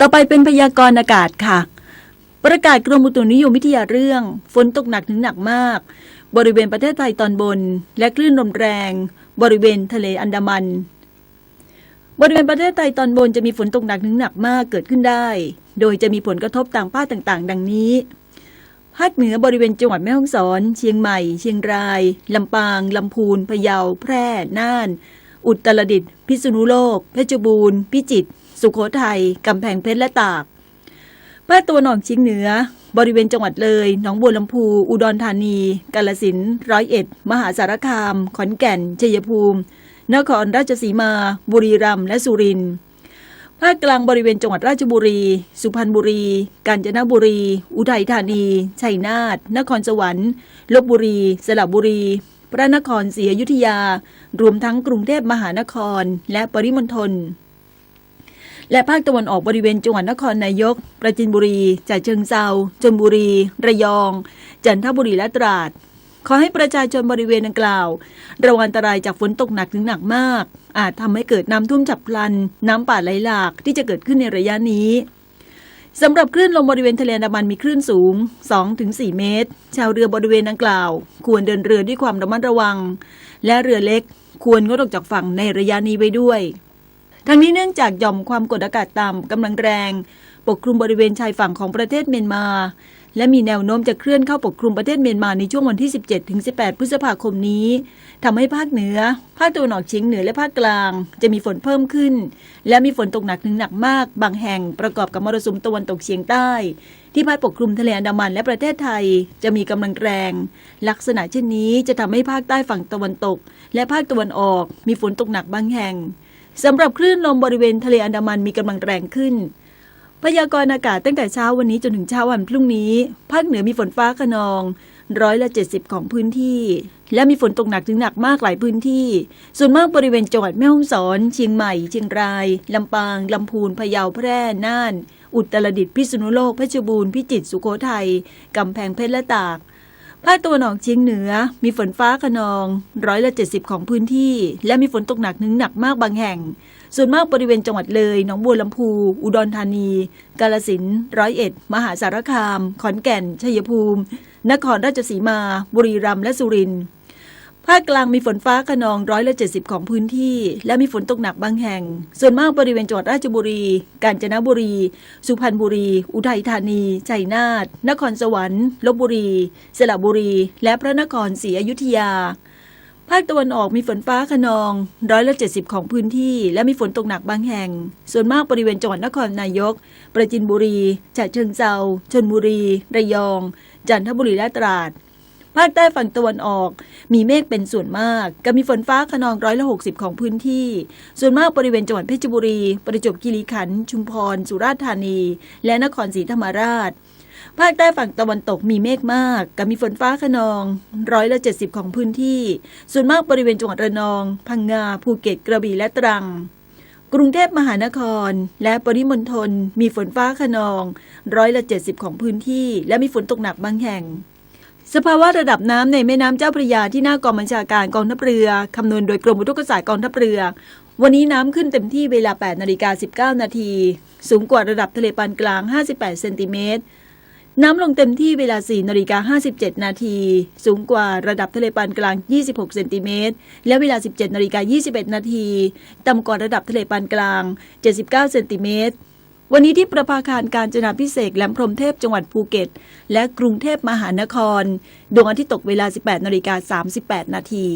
ต่อไปเป็นพยากรณ์อากาศค่ะ ประกาศกรมอุตุนิยมวิทยาเรื่อง ฝนตกหนักถึงหนักมาก บริเวณประเทศไทยตอนบน และคลื่นลมแรง บริเวณทะเลอันดามัน บริเวณประเทศไทยตอนบนจะมีฝนตกหนักถึงหนักมากเกิดขึ้นได้ โดยจะมีผลกระทบต่างภาคต่างๆ ดังนี้ภาคเหนือบริเวณจังหวัดแม่ฮ่องสอน เชียงใหม่ เชียงราย ลำปาง ลำพูน พะเยา แพร่ น่าน อุตรดิตถ์ พิษณุโลก เพชรบูรณ์ พิจิตร สุโขทัยกำแพงเพชรและตาก ภาคตะวันออกเฉียงเหนือ บริเวณจังหวัดเลย หนองบัวลำพู อุดรธานี กาฬสินร้อยเอ็ด มหาสารคาม ขอนแก่น ชัยภูมิ นครราชสีมา บุรีรัมย์และสุรินทร์ภาคกลางบริเวณจังหวัดราชบุรี สุพรรณบุรี กาญจนบุรี อุทัยธานี ชัยนาท นครสวรรค์ ลบบุรี สระบุรี พระนครศรีอยุธยา รวมทั้งกรุงเทพมหานคร และปริมณฑล และภาคตะวันออกบริเวณจังหวัดนครนายก ประจินบุรีฉะเชิงเซาชลบุรี ระยอง จันทบุรีและตราด ขอให้ประชาชนบริเวณดังกล่าว ระวังอันตรายจากฝนตกหนักถึงหนักมาก อาจทำให้เกิดน้ำท่วมฉับพลัน น้ำป่าไหลหลากที่จะเกิดขึ้นในระยะนี้สำหรับคลื่นลมบริเวณทะเลอันดามันมีคลื่นสูง 2-4 เมตร ชาวเรือบริเวณดังกล่าว ควรเดินเรือด้วยความระมัดระวัง และเรือเล็กควรงดออกจากฝั่งในระยะนี้ไว้ด้วย ทั้งนี้เนื่องจากหย่อมความกดอากาศต่ำกำลังแรง ปกคลุมบริเวณชายฝั่งของประเทศเมียนมา และมีแนวโน้มจะเคลื่อนเข้าปกคลุมประเทศเมียนมาในช่วงวันที่ 17-18 พฤษภาคมนี้ทำให้ภาคเหนือ ภาคตะวันออกเฉียงเหนือและภาคกลาง จะมีฝนเพิ่มขึ้น และมีฝนตกหนักถึงหนักมาก บางแห่งประกอบกับมรสุมตะวันตกเฉียงใต้ ที่พัดปกคลุมทะเลอันดามันและประเทศไทย จะมีกำลังแรง ลักษณะเช่นนี้จะทำให้ภาคใต้ฝั่งตะวันตก และภาคตะวันออก มีฝนตกหนักบางแห่ง สำหรับคลื่นลมบริเวณทะเลอันดามันมีกำลังแรงขึ้น พยากรณ์อากาศตั้งแต่เช้าวันนี้จนถึงเช้าวันพรุ่งนี้ ภาคเหนือมีฝนฟ้าขนองร้อยละ70 ของพื้นที่ และมีฝนตกหนักถึงหนักมากหลายพื้นที่ ส่วนมากบริเวณจังหวัดแม่ฮ่องสอน เชียงใหม่ เชียงราย ลำปาง ลำพูน พะเยา แพร่ น่าน อุตรดิตถ์ พิษณุโลก เพชรบูรณ์ พิจิตร สุโขทัย กำแพงเพชรและตาก ภาคตะวันออกเฉียงเหนือ มีฝนฟ้าขนองร้อยละ70 ของพื้นที่ และมีฝนตกหนักถึงหนักมากบางแห่ง ส่วนมากบริเวณจังหวัดเลย หนองบัวลำพู อุดรธานี กาลสินร้อยเอ็ด มหาสารคาม ขอนแก่น ชัยภูมิ นครราชสีมา บุรีรัมย์และสุรินทร์ ภาคกลางมีฝนฟ้าขนองร้อยละ70ของพื้นที่ และมีฝนตกหนักบางแห่ง ส่วนมากบริเวณจังหวัดราชบุรี กาญจนบุรี สุพรรณบุรี อุทัยธานี ชัยนาท นครสวรรค์ ลบบุรี สระบุรี และพระนครศรีอยุธยา ภาคตะวันออกมีฝนฟ้าขนองร้อยละ70ของพื้นที่ และมีฝนตกหนักบางแห่ง ส่วนมากบริเวณจังหวัดนครนายก ประจินบุรีฉะเชิงเซาชนบุรี ระยอง จันทบุรีและตราด ภาคใต้ฝั่งตะวันออก มีเมฆเป็นส่วนมากกับมีฝนฟ้าขนองร้อยละ60ของพื้นที่ ส่วนมากบริเวณจังหวัดเพชรบุรี ประจวบคีรีขันธ์ชุมพร สุราษฎร์ธานี และนครศรีธรรมราชภาคใต้ฝั่งตะวันตกมีเมฆมาก กับมีฝนฟ้าขนองร้อยละ70ของพื้นที่ ส่วนมากบริเวณจังหวัดระนอง พังงา ภูเก็ต กระบี่ และตรัง กรุงเทพมหานคร และปริมณฑลมีฝนฟ้าขนองร้อยละ70ของพื้นที่ และมีฝนตกหนักบางแห่ง สภาวะระดับน้ำในแม่น้ำเจ้าพระยาที่หน้ากองบัญชาการกองทัพเรือคำนวณโดยกรมอุทกศาสตร์กองทัพเรือ วันนี้น้ำขึ้นเต็มที่เวลา 8 นาฬิกา 19 นาที สูงกว่าระดับทะเลปานกลาง 58 เซนติเมตร น้ำลงเต็มที่เวลา 4 นาฬิกา 57 นาที สูงกว่าระดับทะเลปานกลาง 26 เซนติเมตร และเวลา 17 นาฬิกา 21 นาที ต่ำกว่าระดับทะเลปานกลาง 79 เซนติเมตร วันนี้ที่ประภาคารการจนาพิเศษแหลมพรมเทพจังหวัดภูเก็ต และกรุงเทพมหานคร ดวงอาทิตย์ตกเวลา 18นาฬิกา38 นาที